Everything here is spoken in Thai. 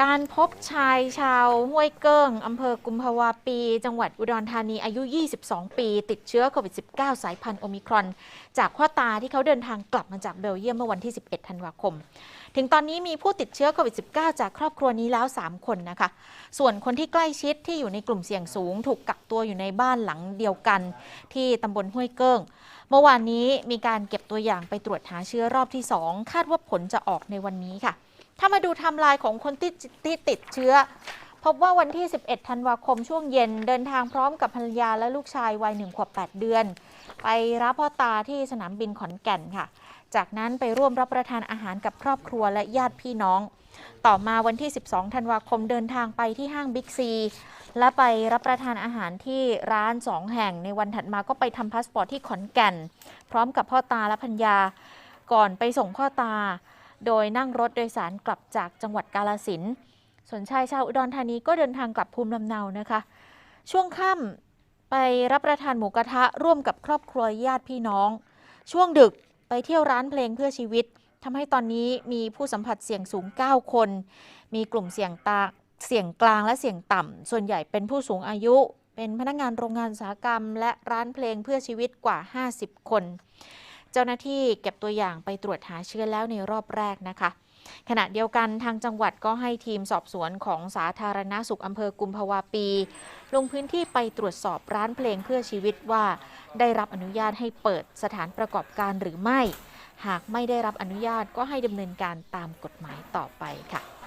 การพบชายชาวห้วยเกิ้งอำเภอกุมภาวาปี จังหวัดอุดรธานีอายุ 22 ปี ติดเชื้อโควิด -19 สายพันธุ์โอมิครอน จากพ่อตาที่เขาเดินทางกลับมาจากเบลเยียมเมื่อวันที่ 11 ธันวาคม ถึงตอนนี้มีผู้ติดเชื้อโควิด -19 จากครอบครัวนี้แล้ว 3 คนนะคะ ส่วนคนที่ใกล้ชิดที่อยู่ในกลุ่มเสี่ยงสูง ถูกกักตัวอยู่ในบ้านหลังเดียวกัน ที่ตำบลห้วยเกิ้ง เมื่อวานนี้มีการเก็บตัวอย่างไปตรวจหาเชื้อรอบที่ 2 คาดว่าผลจะออกในวันนี้ค่ะ ถ้ามาดูไทม์ไลน์ของคนที่ที่ติดเชื้อ พบว่าวันที่ 11 ธันวาคมช่วงเย็นเดินทางพร้อมกับภรรยาและลูกชายวัย1ขวบ 8 เดือน ไปรับพ่อตาที่สนามบินขอนแก่นค่ะ จากนั้นไปร่วมรับประทานอาหารกับครอบครัวและญาติพี่น้อง ต่อมาวันที่ 12 ธันวาคมเดินทางไปที่ห้างบิ๊กซีและไปรับประทานอาหารที่ร้าน 2 แห่งในวันถัดมาก็ไปทำพาสปอร์ตที่ขอนแก่น พร้อมกับพ่อตาและพัญญาก่อนไปส่งพ่อตา โดยนั่งรถโดยสารกลับจากจังหวัดกาลสินธุ์ส่วนชายชาวอุดรธานีก็เดินทางกลับภูมิลำเนานะคะ ช่วงค่ำไปรับประทานหมูกระทะร่วมกับครอบครัวญาติพี่น้อง ช่วงดึกไปเที่ยวร้านเพลงเพื่อชีวิตทำให้ตอนนี้มีผู้สัมผัสเสี่ยงสูง 9 คน มีกลุ่มเสี่ยงตาเสี่ยงกลางและเสี่ยงต่ำ ส่วนใหญ่เป็นผู้สูงอายุ เป็นพนักงานโรงงานอุตสาหกรรม และร้านเพลงเพื่อชีวิตกว่า 50 คน เจ้าหน้าที่เก็บตัวอย่างไปตรวจหาเชื้อแล้วในรอบแรกนะคะ ขณะเดียวกันทางจังหวัดก็ให้ทีมสอบสวนของสาธารณสุขอำเภอกุมภาวาปี ลงพื้นที่ไปตรวจสอบร้านเพลงเพื่อชีวิตว่า ได้รับอนุญาตให้เปิดสถานประกอบการหรือไม่ หากไม่ได้รับอนุญาตก็ให้ดำเนินการตามกฎหมายต่อไปค่ะ